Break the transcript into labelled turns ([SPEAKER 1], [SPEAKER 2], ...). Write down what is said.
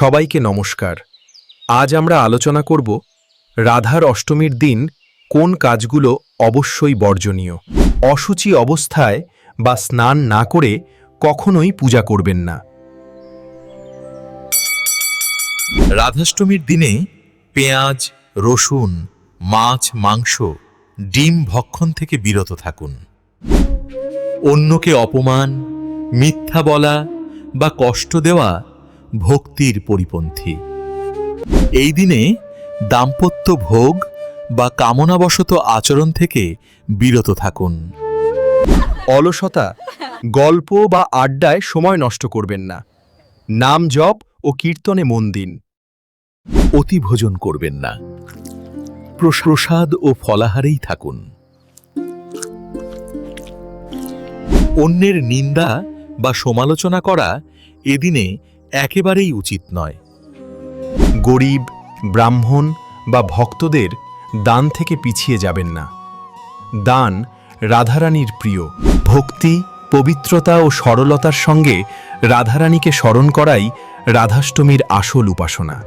[SPEAKER 1] সবাইকে নমস্কার। আজ আমরা আলোচনা করব রাধার অষ্টমীর দিন কোন কাজগুলো অবশ্যই বর্জনীয়। অসুচি অবস্থায় বা স্নান না করে কখনোই পূজা করবেন না।
[SPEAKER 2] রাধাষ্টমীর দিনে পেঁয়াজ, রসুন, মাছ, মাংস, ডিম ভক্ষণ থেকে বিরত থাকুন। অন্যকে অপমান, মিথ্যা বলা বা কষ্ট দেওয়া ভক্তির পরিপন্থী। এই দিনে দাম্পত্য ভোগ বা কামনাবশত আচরণ থেকে বিরত থাকুন।
[SPEAKER 1] অলসতা, গল্প বা আড্ডায় সময় নষ্ট করবেন না। নাম জপ ও কীর্তনে মন দিন।
[SPEAKER 2] অতি ভোজন করবেন না। প্রসাদ ও ফলাহারেই থাকুন। অন্যের নিন্দা বা সমালোচনা করা এদিনে একেবারেই উচিত নয়।
[SPEAKER 1] গরিব, ব্রাহ্মণ বা ভক্তদের দান থেকে পিছিয়ে যাবেন না। দান রাধারানীর প্রিয়। ভক্তি, পবিত্রতা ও সরলতার সঙ্গে রাধারানীকে স্মরণ করাই রাধাষ্টমীর আসল উপাসনা।